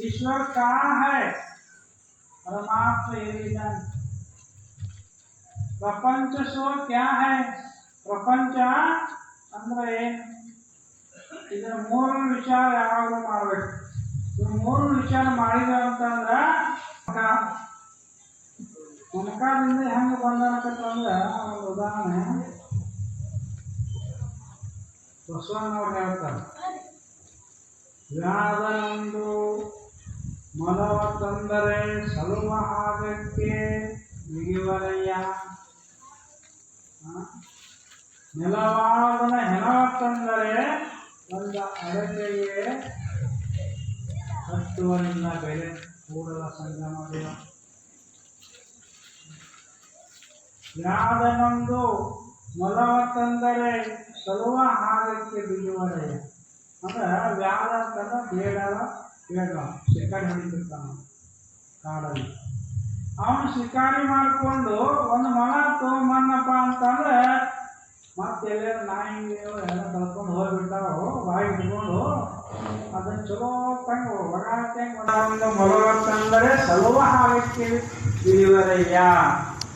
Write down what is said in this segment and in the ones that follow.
ईश्वर कहाँ है परमात्मा यही जान ಪ್ರಪಂಚ ಸೋ ಕ್ಯಾ ಹೈ ಪ್ರಪಂಚ ಅಂದ್ರೆ ಏನು ಇದರ ಮೂರು ವಿಚಾರ ಯಾವಾಗಲೂ ಮಾಡ್ಬೇಕು ಇವು ಮೂರು ವಿಚಾರ ಮಾಡಿದ ಅಂತಂದ್ರ ಮಮಕಾದಿಂದ ಹೆಂಗೆ ಬಂದನಕತ್ತಂದ್ರ ಒಂದು ಉದಾಹರಣೆ ಬಸವಣ್ಣವ್ರು ಹೇಳ್ತಾರೆ ವ್ಯಾದನೊಂದು ಮನವ ತಂದರೆ ಸಲುವ ಆಗಕ್ಕೆ ಮಿಗಿವರಯ್ಯ. ನೆಲವಾದನ ಹೆಣ ತಂದರೆ ಒಂದ ಅಡಕೆಗೆ ಹತ್ತುವರಿಂದ ಬೆಲೆ ಕೂಡಲ ಸಂಗಮ ಯಾದನೊಂದು ಮೊಲವ ತಂದರೆ ಸಲುವ ಹಾಗಕ್ಕೆ ಬಿಡುವರೆ ಅಂದ್ರೆ ವ್ಯಾದ ಅಂತಂದ್ರೆ ಬೇಡವ ಬೇಡ ಶಿಕಾರಿ ಹೊಡಿತಿರ್ತಾನ ಕಾಡಲ್ಲಿ. ಅವನು ಶಿಕಾರಿ ಮಾಡಿಕೊಂಡು ಒಂದು ಮನ ತೊಗೊಂಬನ್ನಪ್ಪ ಅಂತಂದ್ರೆ ಮತ್ತೆ ಎಲ್ಲೇನು ನಾಯಿ ಎಲ್ಲ ಕಳ್ಕೊಂಡು ಹೋಗ್ಬಿಟ್ಟಾವು ಬಾಯಿ ಇಟ್ಕೊಂಡು ಅದನ್ನ ಚಲೋ ತಂಗ ಒಂದು ಮೊಲ ತಂದರೆ ಸಲುವ ಹಾಕಿ ಇಳಿವರಯ್ಯ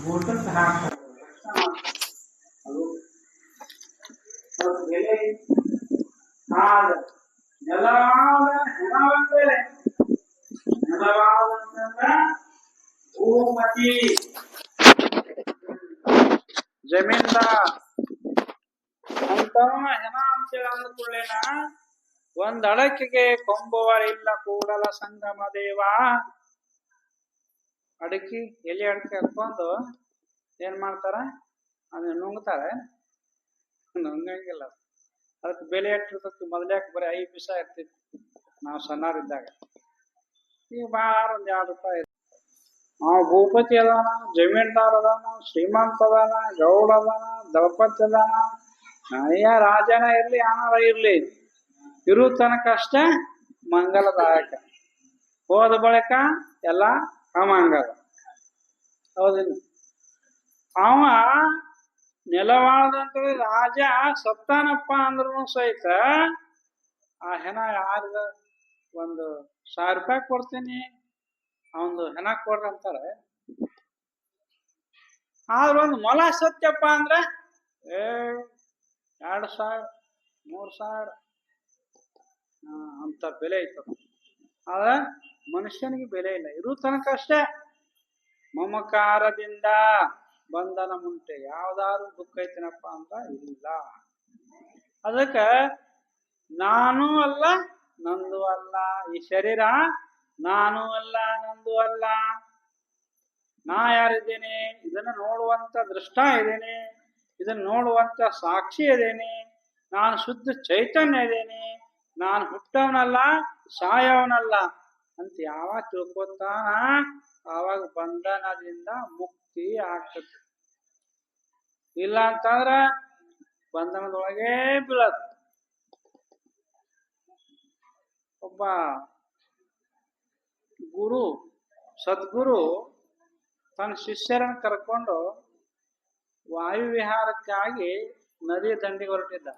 ಊಟಕ್ಕೆ ಹಾಕ್ತಾರೆ. ಅದು ಬೆಲೆ ಹಾಲು ನೆಲವಾದ ಹೆಣವಂದರೆ ನೆಲವಾದಂತಂದ್ರ ಭೂಮತಿ ಜಮೀನ್ದಾರ್. ಅಂತವನ ಹೆಣ ಅಂತೇಳಿ ಅಂದ್ಕೊಳ್ಳೇನ ಒಂದ್ ಅಡಕೆಗೆ ಕೊಂಬುವರಿಲ್ಲ ಕೂಡಲ ಸಂಗಮ ದೇವ. ಅಡಕಿ ಎಲೆ ಅಡಕೆ ಹಾಕೊಂಡು ಏನ್ ಮಾಡ್ತಾರ? ಅದನ್ನ ನುಂಗ್ತಾರೆ. ನುಂಗಂಗಿಲ್ಲ ಅದಕ್ಕೆ ಬೆಲೆ ಎಷ್ಟಿರ್ತೈತಿ? ಮೊದಲ್ಯಾಕೆ ಬರೀ ಐದು ಪೈಸ ಇರ್ತಿತ್ತು ನಾವು ಸಣ್ಣರಿದ್ದಾಗ ಈಗ ಭಾಳ ಒಂದು ಎರಡು ರೂಪಾಯಿ ಅವ ಭೂಪತಿ ಅದಾನ, ಜಮೀನ್ದಾರ್ ಅದಾನ, ಶ್ರೀಮಂತ ಅದಾನ, ಗೌಡ ಅದಾನ, ದಳಪತಿ ಅದಾನ. ಅಯ್ಯ ರಾಜನ ಇರ್ಲಿ ಅನಾರ ಇರ್ಲಿ. ಇರೋ ತನಕ ಅಷ್ಟೇ ಮಂಗಲದಾಯಕ. ಹೋದ ಬಳಿಕ ಎಲ್ಲ ಅಮಂಗಲ. ಹೌದಿಲ್ಲ ಅವ ನೆಲವಾಳದಂತ ರಾಜ ಸತ್ತಾನಪ್ಪ ಅಂದ್ರೂ ಸಹಿತ ಆ ಹೆಣ ಯಾರ್ದ ಒಂದು ಸಾವಿರ ರೂಪಾಯಿ ಕೊಡ್ತೀನಿ ಅವನು ಹೆಣ ಕೊಡ್ರಿ ಅಂತಾರೆ. ಆದ್ರೆ ಒಂದು ಮೊಲ ಸತ್ಯಪ್ಪ ಅಂದ್ರೆ, ಏ, ಎರಡು ಸಾವಿರ, ಮೂರು ಸಾವಿರ ಅಂತ ಬೆಲೆ ಐತ ಆದ್ರೆ ಮನುಷ್ಯನಿಗೆ ಬೆಲೆ ಇಲ್ಲ, ಇರು ತನಕ ಅಷ್ಟೇ. ಮಮಕಾರದಿಂದ ಬಂಧನ ಮುಂಟೆ ಯಾವ್ದಾದ್ರು ದುಃಖ ಐತೇನಪ್ಪ ಅಂತ ಇಲ್ಲ. ಅದಕ್ಕ ನಾನು ಅಲ್ಲ, ನಂದು ಅಲ್ಲ. ಈ ಶರೀರ ನಾನು ಅಲ್ಲ, ನಂದು ಅಲ್ಲ. ನಾ ಯಾರಿದ್ದೇನೆ? ಇದನ್ನ ನೋಡುವಂತ ದೃಷ್ಟ ಇದ್ದೇನೆ. ಇದನ್ನ ನೋಡುವಂತ ಸಾಕ್ಷಿ ಇದ್ದೇನೆ. ನಾನು ಶುದ್ಧ ಚೈತನ್ಯ ಇದ್ದೇನೆ. ನಾನು ಹುಟ್ಟವನಲ್ಲ, ಸಾಯವನಲ್ಲ. ಅಂತ ಯಾವಾಗ ತಿಳ್ಕೊತಾನ ಆವಾಗ ಬಂಧನದಿಂದ ಮುಕ್ತಿ ಆಗ್ತದೆ. ಇಲ್ಲ ಅಂತಂದ್ರ ಬಂಧನದೊಳಗೆ ಬೀಳತ್ ಒಬ್ಬ ಗುರು, ಸದ್ಗುರು ತನ್ನ ಶಿಷ್ಯರನ್ನು ಕರ್ಕೊಂಡು ವಾಯುವಿಹಾರಕ್ಕಾಗಿ ನದಿ ದಂಡಿಗೆ ಹೊರಟಿದ್ದ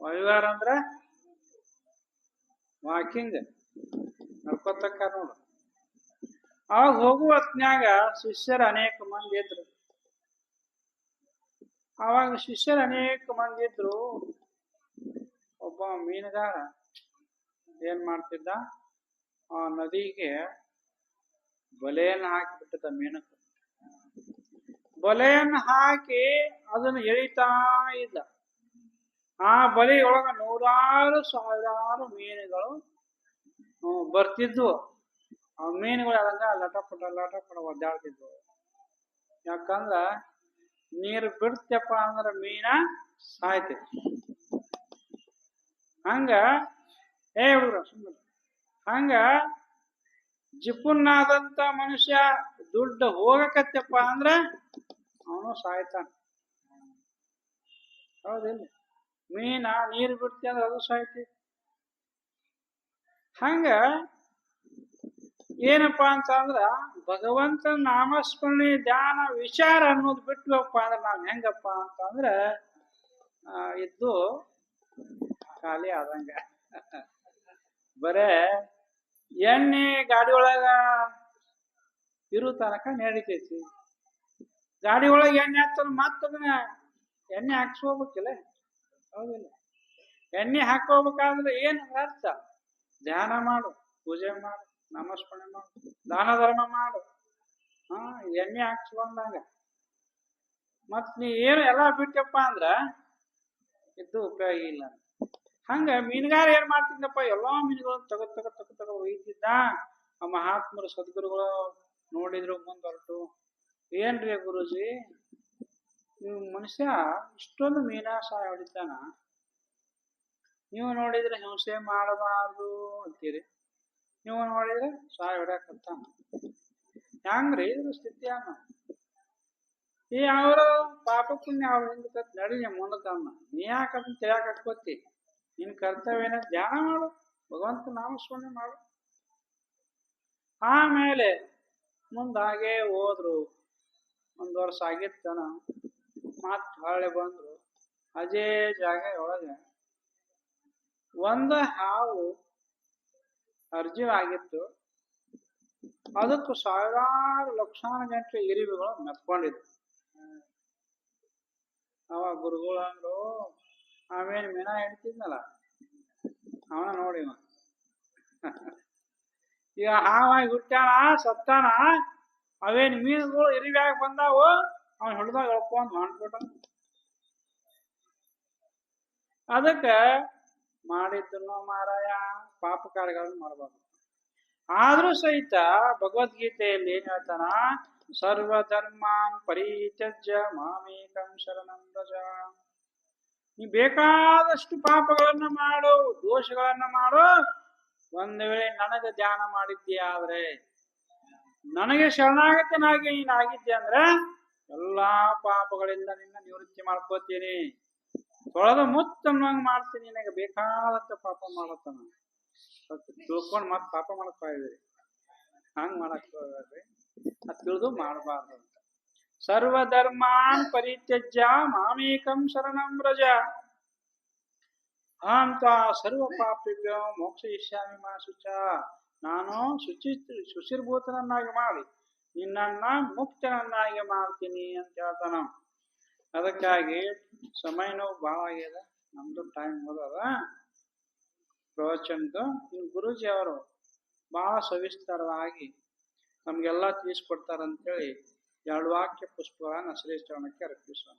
ವಾಯುವಿಹಾರ ಅಂದ್ರೆ ವಾಕಿಂಗ್ ನಡ್ಕೊತಕ್ಕ ನೋಡು. ಅವಾಗ ಹೋಗುವ ಹೊತ್ನ್ಯಾಗ ಶಿಷ್ಯರು ಅನೇಕ ಮಂದಿ ಇದ್ರು. ಅವಾಗ ಶಿಷ್ಯರು ಅನೇಕ ಮಂದಿ ಇದ್ರು. ಒಬ್ಬ ಮೀನುಗಾರ ಏನ್ ಮಾಡ್ತಿದ್ದ? ಆ ನದಿಗೆ ಬಲೆಯನ್ನು ಹಾಕಿಬಿಟ್ಟಿದ್ದ ಮೀನಕ್ಕೆ ಬಲೆಯನ್ನು ಹಾಕಿ ಅದನ್ನು ಎಳಿತಾ ಇದ್ದ. ಆ ಬಲೆಯೊಳಗ ನೂರಾರು ಸಾವಿರಾರು ಮೀನುಗಳು ಬರ್ತಿದ್ವು. ಆ ಮೀನುಗಳು ಅದಂಗ ಲಟಪಟ ಲಟಪಟ ಒದ್ದಾಡ್ತಿದ್ವು. ಯಾಕಂದ್ರ ನೀರು ಬಿಡ್ತಪ್ಪ ಅಂದ್ರೆ ಮೀನ ಸಾಯ್ತೈತಿ ಹಂಗ, ಏ ಹುಡುಗ್ರ ಸುಮ್ಮನೆ ಹಂಗ ಜಿಪುನ್ನಾದಂತ ಮನುಷ್ಯ ದುಡ್ಡು ಹೋಗಕತ್ತಪ್ಪ ಅಂದ್ರ ಅವನು ಸಾಯ್ತಾನ. ಹೌದಿಲ್ಲ ಮೀನ, ನೀರು ಬಿಡ್ತಿ ಅಂದ್ರೆ ಅದು ಸಾಯ್ತಿ. ಹಂಗ ಏನಪ್ಪ ಅಂತಂದ್ರ ಭಗವಂತನ ನಾಮಸ್ಮರಣೆ, ಧ್ಯಾನ, ವಿಚಾರ ಅನ್ನೋದು ಬಿಟ್ವಪ್ಪ ಅಂದ್ರೆ ನಾವ್ ಹೆಂಗಪ್ಪ ಅಂತಂದ್ರೆ ಇದ್ದು ಖಾಲಿ ಆದಂಗ. ಬರೇ ಎಣ್ಣೆ ಗಾಡಿ ಒಳಗ ಇರು ತನಕ ನಡಿತೈತಿ. ಗಾಡಿ ಒಳಗೆ ಎಣ್ಣೆ ಹಾಕ್ತಾರ ಮತ್ತದನ್ನ ಎಣ್ಣೆ ಹಾಕ್ಸ್ಕೋಬೇಕಿಲ್ಲ? ಹೌದಿಲ್ಲ. ಎಣ್ಣೆ ಹಾಕೋಬೇಕಾದ್ರೆ ಏನು ಅರ್ಥ? ಧ್ಯಾನ ಮಾಡು, ಪೂಜೆ ಮಾಡು, ನಮಸ್ಮರಣೆ ಮಾಡು, ದಾನ ಧರ್ಮ ಮಾಡು. ಹಾ, ಎಣ್ಣೆ ಹಾಕ್ಸ್ಕೊಂಡಂಗ ಮತ್ ನೀ ಏನು ಎಲ್ಲ ಬಿಟ್ಟಪ್ಪ ಅಂದ್ರ ಇದ್ದು ಉಪಯೋಗ ಇಲ್ಲ. ಹಂಗ ಮೀನುಗಾರ ಏನ್ ಮಾಡ್ತಿದ್ದಪ್ಪ ಎಲ್ಲಾ ಮೀನುಗಳನ್ನ ತಗೋ ತಗೋ ತಗೋ ತಗೋ ಒಯ್ತಿದ್ದ ಆ ಮಹಾತ್ಮರು ಸದ್ಗುರುಗಳು ನೋಡಿದ್ರು ಮುಂದೊರಟು ಏನ್ರಿ ಗುರುಜಿ? ನೀವು ಮನುಷ್ಯ ಇಷ್ಟೊಂದು ಮೀನಾಶಾಯ ಹೊಡಿತಾನ. ನೀವು ನೋಡಿದ್ರೆ ಹಿಂಸೆ ಮಾಡಬಾರ್ದು ಅಂತೀರಿ. ನೀವು ನೋಡಿದ್ರೆ ಸಾಯ ಹೊಡ್ಯಾಕಂತಾನ ಹ್ಯಾಂಗ್ರಿ ಇದ್ರ ಸ್ಥಿತಿ ಅನ್ನ ಈ ಅವರ ಪಾಪ ಪುಣ್ಯ ಅವ್ರ ಹಿಂದೆ ನಡಿ ಮುಂದಕ್ಕೆ ಅನ್ನ ನೀ ಯಾಕಂತ ತಿಳಿಯಕ್ಕೆ ತಿಳಿಯಾಕ ನಿನ್ನ ನಿನ್ ಕರ್ತವ್ಯನ ಧ್ಯಾನ ಮಾಡು. ಭಗವಂತ ನಾಮಸ್ಮರಣೆ ಮಾಡು. ಆಮೇಲೆ ಮುಂದಾಗೆ ಹೋದ್ರು. ಒಂದು ವರ್ಷ ಆಗಿತ್ತನ. ಮಾತ್ ಹೊಳ್ಳಿ ಬಂದ್ರು. ಅಜೇ ಜಾಗ ಒಳಗೆ. ಒಂದು ಹಾವು ಅರ್ಜಿ ಆಗಿತ್ತು ಅದಕ್ಕೂ ಸಾವಿರಾರು ಲಕ್ಷಾನ ಗಂಟೆ ಇರಿವಿಗಳು ಮೆತ್ಕೊಂಡಿದ್ವು ಅವ ಗುರುಗಳು ಅಂದ್ರು ಆಮೇಲೆ ಮೀನ ಹಿಡ್ತಿದ್ನಲ್ಲ? ಅವನ ನೋಡಿ. ಈಗ ಹಾವಾಗಿ ಹುಟ್ಟಾನ ಸತ್ತಾನ, ಅವೇನ್ ಮೀನುಗಳು ಇರಿವ್ಯಾಗ ಬಂದಾವು, ಅವನ್ ಹಿಡ್ದಾಗ ಹೇಳ್ಕೊಂಡು ಮಾಡ್ಬಿಟ್ಟ ಅದಕ್ಕ ಮಾಡಿದ್ದನ್ನು ಮಾರಾಯ ಪಾಪ ಕಾರ್ಯಗಳನ್ನು ಮಾಡಬಾರ್ದು. ಆದ್ರೂ ಸಹಿತ ಭಗವದ್ಗೀತೆಯಲ್ಲಿ ಏನ್ ಹೇಳ್ತಾನ? ಸರ್ವಧರ್ಮಾನ್ ಪರಿತ್ಯಜ್ಯ ಮಾಮೇಕಂ ಶರಣಂ ವ್ರಜ ನೀ ಬೇಕಾದಷ್ಟು ಪಾಪಗಳನ್ನ ಮಾಡು, ದೋಷಗಳನ್ನ ಮಾಡು. ಒಂದು ವೇಳೆ ನನಗೆ ಧ್ಯಾನ ಮಾಡಿದ್ದೀಯಾದ್ರೆ ಆದ್ರೆ, ನನಗೆ ಶರಣಾಗತನಾಗಿ ನೀನ್ ಆಗಿದ್ದೆ ಅಂದ್ರೆ, ಎಲ್ಲಾ ಪಾಪಗಳಿಂದ ನಿನ್ನ ನಿವೃತ್ತಿ ಮಾಡ್ಕೋತೀನಿ. ತೊಳೆದ ಮುತ್ತ ಅನ್ನೋಂಗ್ ಮಾಡ್ತೀನಿ, ನಿನಗೆ ಬೇಕಾದಂತ ಪಾಪ ಮಾಡತ್ತಾನ ತಿಳ್ಕೊಂಡ್ ಮತ್ ಪಾಪ ಮಾಡಕ್ ಹೋಗಿದ್ರಿ ಹಂಗ್ ಮಾಡಕ್ ಹೋಗ್ಬೇಡ್ರಿ. ಅದ್ ತಿಳಿದು ಮಾಡಬಾರ್ದು ಅಂತ. ಸರ್ವಧರ್ಮಾನ್ ಪರಿತ್ಯಜ್ಯ, ಮಾಮೇಕಂ ಶರಣಂ ವ್ರಜ. ಅಂತ ಸರ್ವ ಪಾಪಿಗ ಮೋಕ್ಷ ಇಷ್ಯಾಮಿ ಮಾ ಶುಚ. ನಾನು ಶುಚಿ ಶುಚಿರ್ಭೂತನನ್ನಾಗಿ ಮಾಡಿ, ನಿನ್ನನ್ನ ಮುಕ್ತನನ್ನಾಗಿ ಮಾಡ್ತೀನಿ ಅಂತ ಹೇಳ್ತಾನ ಅದಕ್ಕಾಗಿ ಸಮಯನೂ ಭಾಳ ಆಗ್ಯದ. ನಮ್ದು ಟೈಮ್ ಹೋದದ. ಪ್ರವಚನದ್ದು. ಇನ್ನು ಗುರೂಜಿ ಅವರು ಬಹಳ ಸವಿಸ್ತಾರವಾಗಿ ನಮ್ಗೆಲ್ಲ ತಿಳಿಸ್ಕೊಡ್ತಾರಂತೇಳಿ ಎರಡು ವಾಕ್ಯ ಪುಷ್ಪಗಳನ್ನ ಶ್ರೀ ಚರಣಕ್ಕೆ ಅರ್ಪಿಸೋಣ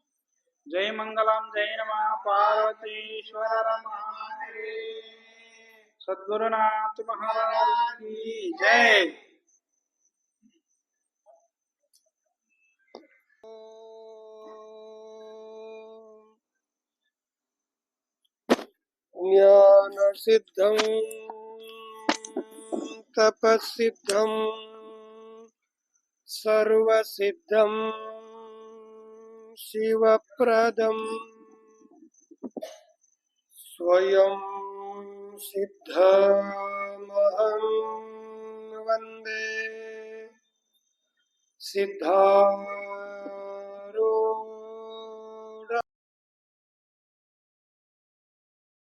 ಜೈ ಮಂಗಲಂ, ಜೈ ನಮಃ ಪಾರ್ವತೀಶ್ವರ ರಮಾರೇ. ಸದ್ಗುರುನಾಥ ಮಹಾರಾಜ್ ಜೈ. ज्ञानसिद्धं तपःसिद्धं सर्वसिद्धं शिवप्रदं। स्वयं सिद्धमहं वंदे। सिद्धार्थसाधिकम्